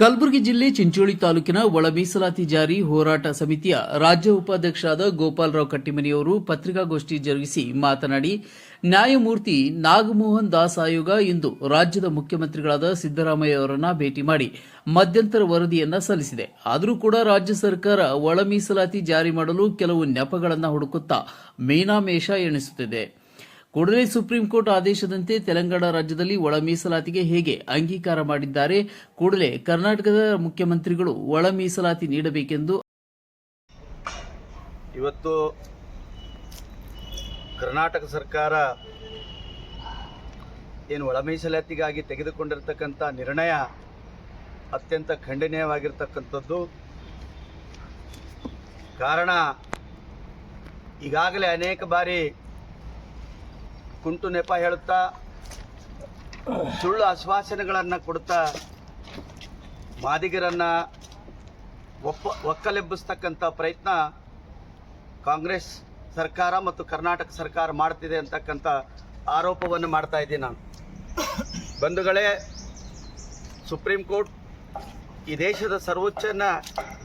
ಕಲಬುರಗಿ ಜಿಲ್ಲೆ ಚಿಂಚೋಳಿ ತಾಲೂಕಿನ ಒಳ ಮೀಸಲಾತಿ ಜಾರಿ ಹೋರಾಟ ಸಮಿತಿಯ ರಾಜ್ಯ ಉಪಾಧ್ಯಕ್ಷರಾದ ಗೋಪಾಲರಾವ್ ಕಟ್ಟಿಮನಿಯವರು ಪತ್ರಿಕಾಗೋಷ್ಠಿ ಜರುಗಿಸಿ ಮಾತನಾಡಿ, ನ್ಯಾಯಮೂರ್ತಿ ನಾಗಮೋಹನ್ ದಾಸ್ ಆಯೋಗ ಇಂದು ರಾಜ್ಯದ ಮುಖ್ಯಮಂತ್ರಿಗಳಾದ ಸಿದ್ದರಾಮಯ್ಯ ಅವರನ್ನ ಭೇಟಿ ಮಾಡಿ ಮಧ್ಯಂತರ ವರದಿಯನ್ನ ಸಲ್ಲಿಸಿದೆ. ಆದರೂ ಕೂಡ ರಾಜ್ಯ ಸರ್ಕಾರ ಒಳ ಮೀಸಲಾತಿ ಜಾರಿ ಮಾಡಲು ಕೆಲವು ನೆಪಗಳನ್ನು ಹುಡುಕುತ್ತಾ ಮೀನಾಮೇಷ ಎಣಿಸುತ್ತಿದೆ. ಕೂಡಲೇ ಸುಪ್ರೀಂ ಕೋರ್ಟ್ ಆದೇಶದಂತೆ ತೆಲಂಗಾಣ ರಾಜ್ಯದಲ್ಲಿ ಒಳ ಮೀಸಲಾತಿಗೆ ಹೇಗೆ ಅಂಗೀಕಾರ ಮಾಡಿದ್ದಾರೆ? ಕೂಡಲೇ ಕರ್ನಾಟಕದ ಮುಖ್ಯಮಂತ್ರಿಗಳು ಒಳ ಮೀಸಲಾತಿ ನೀಡಬೇಕೆಂದು ಇವತ್ತು ಕರ್ನಾಟಕ ಸರ್ಕಾರ ಏನು ಒಳ ಮೀಸಲಾತಿಗಾಗಿ ತೆಗೆದುಕೊಂಡಿರ್ತಕ್ಕಂಥ ನಿರ್ಣಯ ಅತ್ಯಂತ ಖಂಡನೀಯವಾಗಿರ್ತಕ್ಕಂಥದ್ದು. ಕಾರಣ ಈಗಾಗಲೇ ಅನೇಕ ಬಾರಿ ಕುಂಟು ನೆಪ ಹೇಳುತ್ತಾ, ಸುಳ್ಳು ಆಶ್ವಾಸನೆಗಳನ್ನು ಕೊಡ್ತಾ ಮಾದಿಗರನ್ನು ಒಪ್ಪ, ಒಕ್ಕಲೆಬ್ಬಿಸ್ತಕ್ಕಂಥ ಪ್ರಯತ್ನ ಕಾಂಗ್ರೆಸ್ ಸರ್ಕಾರ ಮತ್ತು ಕರ್ನಾಟಕ ಸರ್ಕಾರ ಮಾಡ್ತಿದೆ ಅಂತಕ್ಕಂಥ ಆರೋಪವನ್ನು ಮಾಡ್ತಾ ಇದ್ದೀನಿ ನಾನು. ಬಂಧುಗಳೇ, ಸುಪ್ರೀಂ ಕೋರ್ಟ್ ಈ ದೇಶದ ಸರ್ವೋಚ್ಚ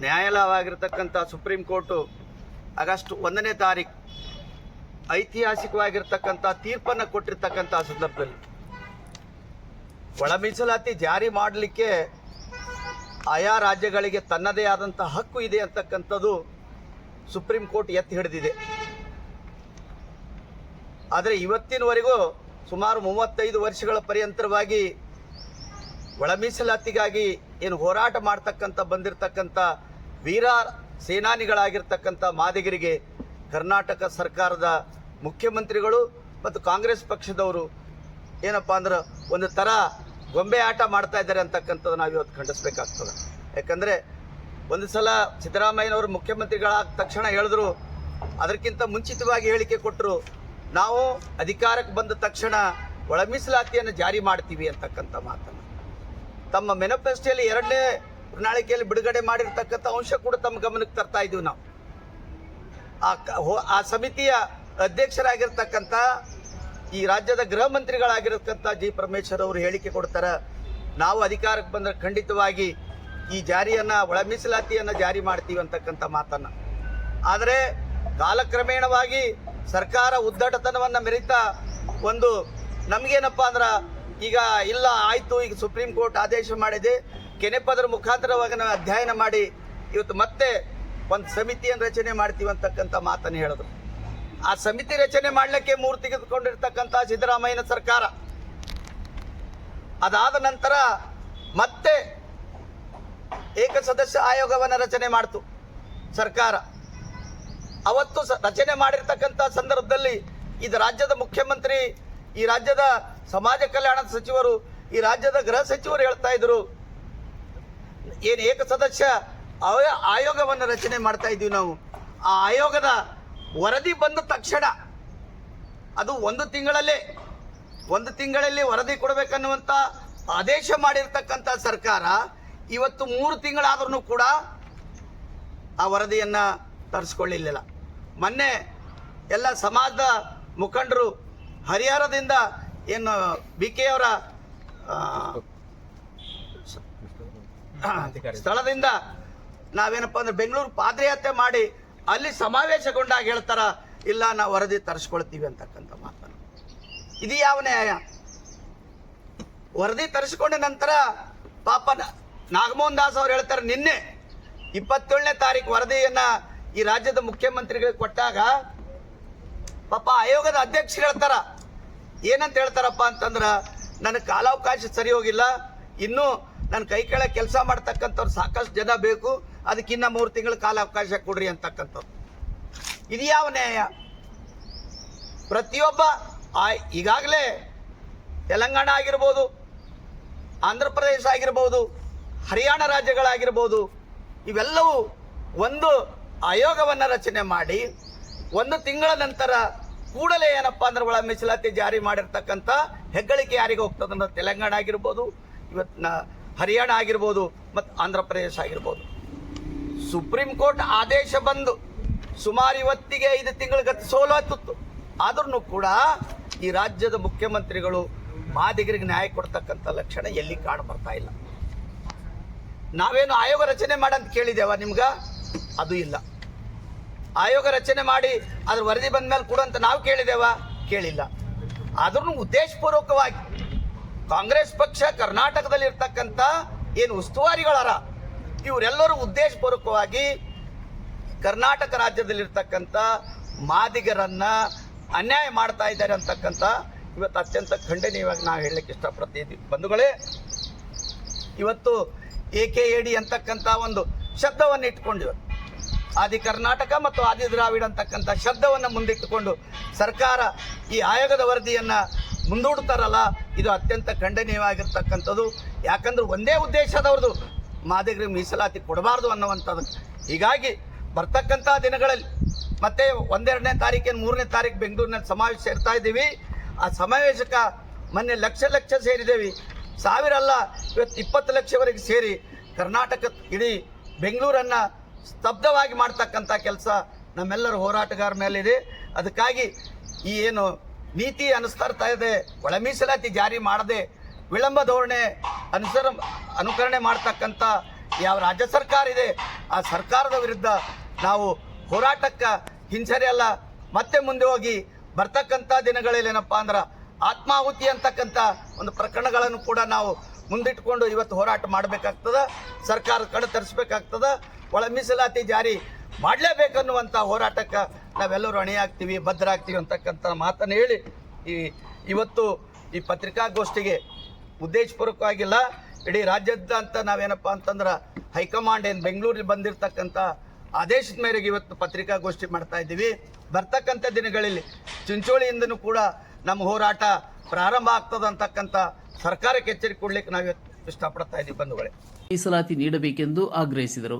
ನ್ಯಾಯಾಲಯವಾಗಿರ್ತಕ್ಕಂಥ ಸುಪ್ರೀಂ ಕೋರ್ಟು ಆಗಸ್ಟ್ ಒಂದನೇ ತಾರೀಕು ಐತಿಹಾಸಿಕವಾಗಿರ್ತಕ್ಕಂಥ ತೀರ್ಪನ್ನು ಕೊಟ್ಟಿರ್ತಕ್ಕಂಥ ಸಂದರ್ಭದಲ್ಲಿ. ಒಳ ಮೀಸಲಾತಿ ಜಾರಿ ಮಾಡಲಿಕ್ಕೆ ಆಯಾ ರಾಜ್ಯಗಳಿಗೆ ತನ್ನದೇ ಆದಂಥ ಹಕ್ಕು ಇದೆ ಅಂತಕ್ಕಂಥದ್ದು ಸುಪ್ರೀಂ ಕೋರ್ಟ್ ಎತ್ತಿ ಹಿಡಿದಿದೆ. ಆದರೆ ಇವತ್ತಿನವರೆಗೂ ಸುಮಾರು ಮೂವತ್ತೈದು ವರ್ಷಗಳ ಪರ್ಯಂತರವಾಗಿ ಒಳ ಮೀಸಲಾತಿಗಾಗಿ ಏನು ಹೋರಾಟ ಮಾಡ್ತಕ್ಕಂಥ, ಬಂದಿರತಕ್ಕಂಥ ವೀರ ಸೇನಾನಿಗಳಾಗಿರ್ತಕ್ಕಂಥ ಮಾದಿಗರಿಗೆ ಕರ್ನಾಟಕ ಸರ್ಕಾರದ ಮುಖ್ಯಮಂತ್ರಿಗಳು ಮತ್ತು ಕಾಂಗ್ರೆಸ್ ಪಕ್ಷದವರು ಏನಪ್ಪ ಅಂದ್ರೆ ಒಂದು ಥರ ಗೊಂಬೆ ಆಟ ಮಾಡ್ತಾ ಇದ್ದಾರೆ ಅಂತಕ್ಕಂಥದ್ದು ನಾವು ಇವತ್ತು ಖಂಡಿಸ್ಬೇಕಾಗ್ತದೆ. ಯಾಕಂದರೆ ಒಂದು ಸಲ ಸಿದ್ದರಾಮಯ್ಯನವರು ಮುಖ್ಯಮಂತ್ರಿಗಳಾದ ತಕ್ಷಣ ಹೇಳಿದ್ರು, ಅದಕ್ಕಿಂತ ಮುಂಚಿತವಾಗಿ ಹೇಳಿಕೆ ಕೊಟ್ಟರು ನಾವು ಅಧಿಕಾರಕ್ಕೆ ಬಂದ ತಕ್ಷಣ ಒಳ ಮೀಸಲಾತಿಯನ್ನು ಜಾರಿ ಮಾಡ್ತೀವಿ ಅಂತಕ್ಕಂಥ ಮಾತನ್ನು. ತಮ್ಮ ಮೆನಫೆಸ್ಟೋಯಲ್ಲಿ ಎರಡನೇ ಪ್ರಣಾಳಿಕೆಯಲ್ಲಿ ಬಿಡುಗಡೆ ಮಾಡಿರ್ತಕ್ಕಂಥ ಅಂಶ ಕೂಡ ತಮ್ಮ ಗಮನಕ್ಕೆ ತರ್ತಾ ಇದ್ದೀವಿ ನಾವು. ಆ ಸಮಿತಿಯ ಅಧ್ಯಕ್ಷರಾಗಿರ್ತಕ್ಕಂಥ ಈ ರಾಜ್ಯದ ಗೃಹ ಮಂತ್ರಿಗಳಾಗಿರತಕ್ಕಂಥ ಜಿ ಪರಮೇಶ್ವರ್ ಅವರು ಹೇಳಿಕೆ ಕೊಡ್ತಾರೆ. ನಾವು ಅಧಿಕಾರಕ್ಕೆ ಬಂದರೆ ಖಂಡಿತವಾಗಿ ಈ ಜಾರಿಯನ್ನು ಒಳ ಮೀಸಲಾತಿಯನ್ನು ಜಾರಿ ಮಾಡ್ತೀವಿ ಅಂತಕ್ಕಂಥ ಮಾತನ್ನು. ಆದರೆ ಕಾಲಕ್ರಮೇಣವಾಗಿ ಸರ್ಕಾರ ಉದ್ದಟತನವನ್ನು ಮೆರಿತಾ ಒಂದು ನಮಗೇನಪ್ಪ ಅಂದ್ರೆ ಈಗ ಇಲ್ಲ, ಆಯಿತು, ಈಗ ಸುಪ್ರೀಂ ಕೋರ್ಟ್ ಆದೇಶ ಮಾಡಿದೆ. ಕೆನೆಪದರ ಮುಖಾಂತರವಾಗಿ ನಾವು ಅಧ್ಯಯನ ಮಾಡಿ ಇವತ್ತು ಮತ್ತೆ ಒಂದು ಸಮಿತಿಯನ್ನು ರಚನೆ ಮಾಡ್ತೀವಿ ಅಂತಕ್ಕಂಥ ಮಾತನ್ನು ಹೇಳಿದ್ರು. ಆ ಸಮಿತಿ ರಚನೆ ಮಾಡಲಿಕ್ಕೆ ಮೂರು ತೆಗೆದುಕೊಂಡಿರ್ತಕ್ಕಂಥ ಸಿದ್ದರಾಮಯ್ಯನ ಸರ್ಕಾರ. ಅದಾದ ನಂತರ ಮತ್ತೆ ಏಕ ಸದಸ್ಯ ಆಯೋಗವನ್ನು ರಚನೆ ಮಾಡ್ತು ಸರ್ಕಾರ. ಅವತ್ತು ರಚನೆ ಮಾಡಿರ್ತಕ್ಕಂಥ ಸಂದರ್ಭದಲ್ಲಿ ಇದು ರಾಜ್ಯದ ಮುಖ್ಯಮಂತ್ರಿ, ಈ ರಾಜ್ಯದ ಸಮಾಜ ಕಲ್ಯಾಣ ಸಚಿವರು, ಈ ರಾಜ್ಯದ ಗೃಹ ಸಚಿವರು ಹೇಳ್ತಾ ಇದ್ರು, ಏನು ಏಕ ಸದಸ್ಯ ಆಯ- ಆಯೋಗವನ್ನು ರಚನೆ ಮಾಡ್ತಾ ಇದ್ದೀವಿ ನಾವು. ಆ ಆಯೋಗದ ವರದಿ ಬಂದ ತಕ್ಷಣ ಅದು ಒಂದು ತಿಂಗಳಲ್ಲೇ ಒಂದು ತಿಂಗಳಲ್ಲಿ ವರದಿ ಕೊಡಬೇಕನ್ನುವಂಥ ಆದೇಶ ಮಾಡಿರ್ತಕ್ಕಂಥ ಸರ್ಕಾರ ಇವತ್ತು ಮೂರು ತಿಂಗಳಾದ್ರೂ ಕೂಡ ಆ ವರದಿಯನ್ನು ತರಿಸ್ಕೊಳ್ಳಿಲ್ಲ. ಮೊನ್ನೆ ಎಲ್ಲ ಸಮಾಜದ ಮುಖಂಡರು ಹರಿಹರದಿಂದ ಏನು ಬಿ ಕೆ ಅವರ ಸ್ಥಳದಿಂದ ನಾವೇನಪ್ಪ ಅಂದ್ರೆ ಬೆಂಗಳೂರು ಪಾದಯಾತ್ರೆ ಮಾಡಿ ಅಲ್ಲಿ ಸಮಾವೇಶಗೊಂಡಾಗ ಹೇಳ್ತಾರ, ಇಲ್ಲ, ನಾವು ವರದಿ ತರಿಸ್ಕೊಳ್ತೀವಿ ಅಂತಕ್ಕಂಥ ಮಾತನ್ನು. ಇದು ಯಾವ ನ್ಯಾಯ? ವರದಿ ತರಿಸ್ಕೊಂಡ ನಂತರ ಪಾಪ ನಾಗಮೋಹನ್ ದಾಸ್ ಅವ್ರು ಹೇಳ್ತಾರೆ, ನಿನ್ನೆ ಇಪ್ಪತ್ತೇಳನೇ ತಾರೀಕು ವರದಿಯನ್ನ ಈ ರಾಜ್ಯದ ಮುಖ್ಯಮಂತ್ರಿಗಳಿಗೆ ಕೊಟ್ಟಾಗ ಪಾಪ ಆಯೋಗದ ಅಧ್ಯಕ್ಷರು ಹೇಳ್ತಾರ. ಏನಂತ ಹೇಳ್ತಾರಪ್ಪ ಅಂತಂದ್ರ, ನನ್ನ ಕಾಲಾವಕಾಶ ಸರಿ ಹೋಗಿಲ್ಲ, ಇನ್ನೂ ನನ್ನ ಕೈ ಕೆಳಗೆ ಕೆಲಸ ಮಾಡ್ತಕ್ಕಂಥವ್ರು ಸಾಕಷ್ಟು ಜನ ಬೇಕು ಅದಕ್ಕಿನ್ನ ಮೂರು ತಿಂಗಳ ಕಾಲಾವಕಾಶ ಕೊಡ್ರಿ ಅಂತಕ್ಕಂಥದ್ದು. ಇದು ಯಾವ ನ್ಯಾಯ? ಪ್ರತಿಯೊಬ್ಬ, ಆ- ಈಗಾಗಲೇ ತೆಲಂಗಾಣ ಆಗಿರ್ಬೋದು ಆಂಧ್ರ ಪ್ರದೇಶ ಆಗಿರ್ಬೋದು, ಹರಿಯಾಣ ರಾಜ್ಯಗಳಾಗಿರ್ಬೋದು, ಇವೆಲ್ಲವೂ ಒಂದು ಆಯೋಗವನ್ನು ರಚನೆ ಮಾಡಿ, ಒಂದು ತಿಂಗಳ ನಂತರ ಕೂಡಲೇ ಏನಪ್ಪ ಅಂದ್ರೆ ಒಳ ಮೀಸಲಾತಿ ಜಾರಿ ಮಾಡಿರ್ತಕ್ಕಂಥ ಹೆಗ್ಗಳಿಕೆ ಯಾರಿಗೆ ಹೋಗ್ತದೆ ಅಂದ್ರೆ ತೆಲಂಗಾಣ ಆಗಿರ್ಬೋದು ಇವತ್ತು ನ- ಹರಿಯಾಣ ಆಗಿರ್ಬೋದು, ಮತ್ತು ಆಂಧ್ರ ಪ್ರದೇಶ ಆಗಿರ್ಬೋದು. ಸುಪ್ರೀಂ ಕೋರ್ಟ್ ಆದೇಶ ಬಂದು ಸುಮಾರು ಇವತ್ತಿಗೆ ಐದು ತಿಂಗಳ ಗತಿ ಸೋಲಾತಿತ್ತು ಆದ್ರೂ ಕೂಡ ಈ ರಾಜ್ಯದ ಮುಖ್ಯಮಂತ್ರಿಗಳು ಮಾದಿಗರಿಗೆ ನ್ಯಾಯ ಕೊಡ್ತಕ್ಕಂಥ ಲಕ್ಷಣ ಎಲ್ಲಿ ಕಾಣು ಬರ್ತಾ ಇಲ್ಲ. ನಾವೇನು ಆಯೋಗ ರಚನೆ ಮಾಡಂತ ಕೇಳಿದೇವ ನಿಮ್ಗ? ಅದು ಇಲ್ಲ. ಆಯೋಗ ರಚನೆ ಮಾಡಿ ಅದ್ರ ವರದಿ ಬಂದ ಮೇಲೆ ಕೊಡುವಂತ ನಾವು ಕೇಳಿದೇವ ಕೇಳಿಲ್ಲ. ಆದ್ರೂ ಉದ್ದೇಶಪೂರ್ವಕವಾಗಿ ಕಾಂಗ್ರೆಸ್ ಪಕ್ಷ ಕರ್ನಾಟಕದಲ್ಲಿ ಇರ್ತಕ್ಕಂಥ ಏನು ಉಸ್ತುವಾರಿಗಳರ ಇವರೆಲ್ಲರೂ ಉದ್ದೇಶಪೂರ್ವಕವಾಗಿ ಕರ್ನಾಟಕ ರಾಜ್ಯದಲ್ಲಿರ್ತಕ್ಕಂಥ ಮಾದಿಗರನ್ನ ಅನ್ಯಾಯ ಮಾಡ್ತಾ ಇದ್ದಾರೆ ಅಂತಕ್ಕಂಥ ಇವತ್ತು ಅತ್ಯಂತ ಖಂಡನೀಯವಾಗಿ ನಾವು ಹೇಳಲಿಕ್ಕೆ ಇಷ್ಟಪಡ್ತೀವಿ ಬಂಧುಗಳೇ, ಇವತ್ತು ಎ ಕೆ ಎ ಡಿ ಅಂತಕ್ಕಂಥ ಒಂದು ಶಬ್ದವನ್ನು ಇಟ್ಕೊಂಡಿವೆ ಆದಿ ಕರ್ನಾಟಕ ಮತ್ತು ಆದಿ ದ್ರಾವಿಡ ಅಂತಕ್ಕಂಥ ಶಬ್ದವನ್ನು ಮುಂದಿಟ್ಟುಕೊಂಡು ಸರ್ಕಾರ ಈ ಆಯೋಗದ ವರದಿಯನ್ನು ಮುಂದೂಡ್ತಾರಲ್ಲ ಇದು ಅತ್ಯಂತ ಖಂಡನೀಯವಾಗಿರ್ತಕ್ಕಂಥದ್ದು. ಯಾಕಂದ್ರೆ ಒಂದೇ ಉದ್ದೇಶದವ್ರದ್ದು ಮಾದಿಗರಿಗೆ ಮೀಸಲಾತಿ ಕೊಡಬಾರ್ದು ಅನ್ನುವಂಥದ್ದು. ಹೀಗಾಗಿ ಬರ್ತಕ್ಕಂಥ ದಿನಗಳಲ್ಲಿ ಮತ್ತೆ ಒಂದೆರಡನೇ ತಾರೀಕಿನ ಮೂರನೇ ತಾರೀಕು ಬೆಂಗಳೂರಿನಲ್ಲಿ ಸಮಾವೇಶ ಇರ್ತಾ ಇದ್ದೀವಿ. ಆ ಸಮಾವೇಶಕ್ಕೆ ಮೊನ್ನೆ ಲಕ್ಷ ಲಕ್ಷ ಸೇರಿದ್ದೇವೆ. ಸಾವಿರ ಅಲ್ಲ ಇವತ್ತು ಇಪ್ಪತ್ತು ಲಕ್ಷವರೆಗೆ ಸೇರಿ ಕರ್ನಾಟಕ ಇಡೀ ಬೆಂಗಳೂರನ್ನು ಸ್ತಬ್ಧವಾಗಿ ಮಾಡ್ತಕ್ಕಂಥ ಕೆಲಸ ನಮ್ಮೆಲ್ಲರ ಹೋರಾಟಗಾರ ಮೇಲಿದೆ. ಅದಕ್ಕಾಗಿ ಈ ಏನು ನೀತಿ ಅನುಸರ್ತಾ ಇದೆ, ಒಳ ಮೀಸಲಾತಿ ಜಾರಿ ಮಾಡದೆ ವಿಳಂಬ ಧೋರಣೆ ಅನುಸರ ಅನುಕರಣೆ ಮಾಡ್ತಕ್ಕಂಥ ಯಾವ ರಾಜ್ಯ ಸರ್ಕಾರ ಇದೆ, ಆ ಸರ್ಕಾರದ ವಿರುದ್ಧ ನಾವು ಹೋರಾಟಕ್ಕೆ ಹಿಂಸರಿಯಲ್ಲ ಮತ್ತೆ ಮುಂದೆ ಹೋಗಿ ಬರ್ತಕ್ಕಂಥ ದಿನಗಳಲ್ಲಿ ಏನಪ್ಪ ಅಂದ್ರೆ ಆತ್ಮಾಹುತಿ ಅಂತಕ್ಕಂಥ ಒಂದು ಪ್ರಕರಣಗಳನ್ನು ಕೂಡ ನಾವು ಮುಂದಿಟ್ಕೊಂಡು ಇವತ್ತು ಹೋರಾಟ ಮಾಡಬೇಕಾಗ್ತದ, ಸರ್ಕಾರ ಕಡೆ ತರಿಸ್ಬೇಕಾಗ್ತದ, ಒಳ ಮೀಸಲಾತಿ ಜಾರಿ ಮಾಡಲೇಬೇಕನ್ನುವಂಥ ಹೋರಾಟಕ್ಕೆ ನಾವೆಲ್ಲರೂ ಅಣಿಯಾಗ್ತೀವಿ ಬದ್ಧರಾಗ್ತೀವಿ ಅಂತಕ್ಕಂಥ ಮಾತನ್ನು ಹೇಳಿ ಈ ಇವತ್ತು ಈ ಪತ್ರಿಕಾಗೋಷ್ಠಿಗೆ ಉದ್ದೇಶಪೂರ್ವಕವಾಗಿಲ್ಲ. ಇಡೀ ಅಂತ ನಾವೇನಪ್ಪ ಅಂತಂದ್ರೆ ಹೈಕಮಾಂಡ್ ಏನು ಬೆಂಗಳೂರಿಗೆ ಬಂದಿರತಕ್ಕಂಥ ಆದೇಶದ ಮೇರೆಗೆ ಇವತ್ತು ಪತ್ರಿಕಾಗೋಷ್ಠಿ ಮಾಡ್ತಾ ಇದ್ದೀವಿ. ಬರ್ತಕ್ಕಂಥ ದಿನಗಳಲ್ಲಿ ಚಿಂಚೋಳಿಯಿಂದನೂ ಕೂಡ ನಮ್ಮ ಹೋರಾಟ ಪ್ರಾರಂಭ ಆಗ್ತದ ಅಂತಕ್ಕಂಥ ಸರ್ಕಾರಕ್ಕೆ ಎಚ್ಚರಿಕೆ ಕೊಡ್ಲಿಕ್ಕೆ ನಾವು ಇಷ್ಟಪಡ್ತಾ ಇದ್ದೀವಿ ಬಂಧುಗಳೇ. ಮೀಸಲಾತಿ ನೀಡಬೇಕೆಂದು ಆಗ್ರಹಿಸಿದರು.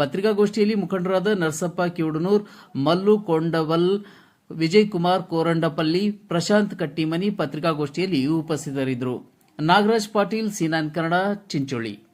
ಪತ್ರಿಕಾಗೋಷ್ಠಿಯಲ್ಲಿ ಮುಖಂಡರಾದ ನರಸಪ್ಪ ಕಿವಡನೂರ್, ಮಲ್ಲು ಕೊಂಡವಲ್, ವಿಜಯ್ ಕುಮಾರ್ ಕೋರಂಡಪಲ್ಲಿ, ಪ್ರಶಾಂತ್ ಕಟ್ಟಿಮನಿ ಪತ್ರಿಕಾಗೋಷ್ಠಿಯಲ್ಲಿ ಉಪಸ್ಥಿತರಿದ್ದರು. ನಾಗರಾಜ್ ಪಾಟೀಲ್ ಸಿನಾನ್ ಕನ್ನಡ ಚಿಂಚೋಳಿ.